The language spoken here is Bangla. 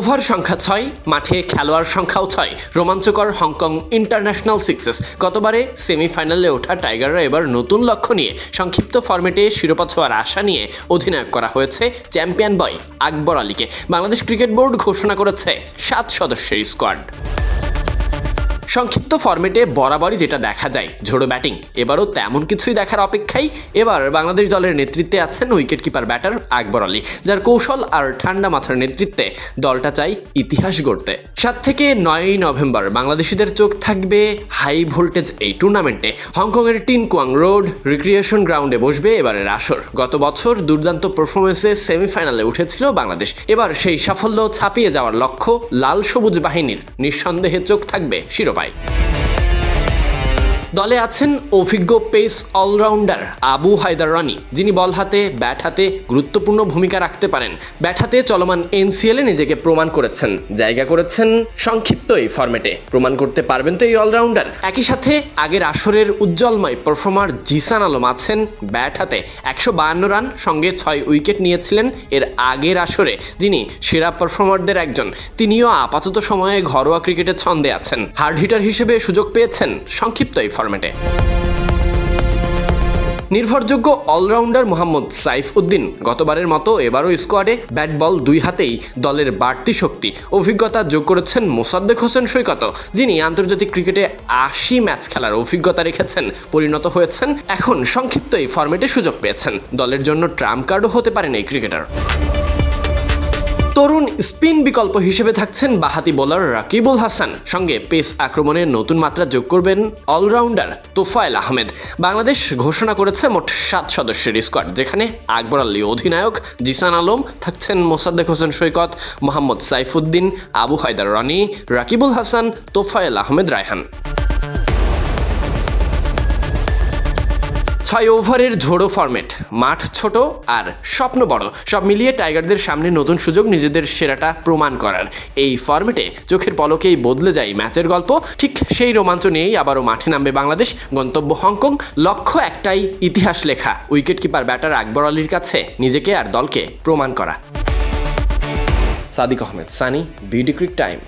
ওভার সংখ্যা ছয়, মাঠে খেলোয়াড় সংখ্যাও ছয়। রোমাঞ্চকর হংকং ইন্টারন্যাশনাল সিক্সেস। গতবারে সেমিফাইনালে ওঠা টাইগাররা এবার নতুন লক্ষ্য নিয়ে সংক্ষিপ্ত ফর্মেটে শিরোপা ছোঁয়ার আশা নিয়ে অধিনায়ক করা হয়েছে চ্যাম্পিয়ন বয় আকবর আলীকে। বাংলাদেশ ক্রিকেট বোর্ড ঘোষণা করেছে সাত সদস্যের স্কোয়াড। সংক্ষিপ্ত ফরম্যাটে বরাবরই যেটা দেখা যায়, ঝোড়ো ব্যাটিং এবারও তেমন কিছুই দেখার অপেক্ষাই এবার বাংলাদেশ দলের নেতৃত্বে আছেন wicket keeper batter Akbar Ali, যার কৌশল আর ঠান্ডা মাথার নেতৃত্বে দলটা চাই ইতিহাস গড়তে। সাত থেকে নয়ই নভেম্বর, বাংলাদেশিদের চোখ থাকবে হাই ভোল্টেজ এই টুর্নামেন্টে হংকংয়ের টিন কুয়াং রোড রিক্রিয়েশন গ্রাউন্ডে বসবে এবারের আসর। গত বছর দুর্দান্ত পারফরমেন্সে সেমিফাইনালে উঠেছিল বাংলাদেশ। এবার সেই সাফল্য ছাপিয়ে যাওয়ার লক্ষ্য লাল সবুজ বাহিনীর। নিঃসন্দেহে চোখ থাকবে bye. দলে আছেন অভিজ্ঞ পেস অলরাউন্ডার আবু হায়দার রানি, যিনি বল হাতে, ব্যাট হাতে গুরুত্বপূর্ণ ভূমিকা রাখতে পারেন। ব্যাট হাতে চলমান এনসিএলে নিজেকে প্রমাণ করেছেন। জায়গা করেছেন সংক্ষিপ্ত এই ফরম্যাটে। প্রমাণ করতে পারবেন তো এই অলরাউন্ডার। একই সাথে আগের আসরের উজ্জ্বলময় পারফর্মার জিসান আলম আছেন ব্যাট হাতে। একশো বায়ান্ন রান সঙ্গে ছয় উইকেট নিয়েছিলেন এর আগের আসরে, যিনি সেরা পারফর্মারদের একজন। তিনিও আপাতত সময়ে ঘরোয়া ক্রিকেটে ছন্দে আছেন। হার্ড হিটার হিসেবে সুযোগ পেয়েছেন সংক্ষিপ্ত এই ফরম্যাটে নির্ভরযোগ্য অলরাউন্ডার মোহাম্মদ সাইফ উদ্দিন গতবারের মতো এবারও স্কোয়াডে ব্যাট বল দুই হাতেই দলের বাড়তি শক্তি, অভিজ্ঞতা যোগ করেছেন মোসাদ্দেক হোসেন সৈকত, যিনি আন্তর্জাতিক ক্রিকেটে আশি ম্যাচ খেলার অভিজ্ঞতা রেখেছেন, পরিণত হয়েছেন, এখন সংক্ষিপ্ত এই ফরম্যাটে সুযোগ পেয়েছেন। দলের জন্য ট্রাম্প কার্ডও হতে পারেন এই ক্রিকেটার তরুণ স্পিন বিকল্প হিসেবে থাকছেন বাহাতি বোলার রাকিবুল হাসান। সঙ্গে পেস আক্রমণে নতুন মাত্রা যোগ করবেন অলরাউন্ডার তোফায়েল আহমেদ। বাংলাদেশ ঘোষণা করেছে মোট সাত সদস্যের স্কোয়াড যেখানে আকবর আলী অধিনায়ক জিসান আলম থাকছেন মোসাদ্দেক হোসেন সৈকত, মোহাম্মদ সাইফুদ্দিন, আবু হায়দার রনি, রাকিবুল হাসান, তোফায়েল আহমেদ রায়হান। ছয় ওভারের ঝোড়ো ফরম্যাট মাঠ ছোট আর স্বপ্ন বড়। সব মিলিয়ে টাইগারদের সামনে নতুন সুযোগ নিজেদের সেরাটা প্রমাণ করার। এই ফরম্যাটে চোখের পলকেই বদলে যায় ম্যাচের গল্প। ঠিক সেই রোমাঞ্চ নিয়েই আবারও মাঠে নামবে বাংলাদেশ। গন্তব্য হংকং, লক্ষ্য একটাই, ইতিহাস লেখা। উইকেট কিপার ব্যাটার আকবর আলীর কাছে নিজেকে আর দলকে প্রমাণ করা। Sadiq Ahmed, Sunny BD cric time.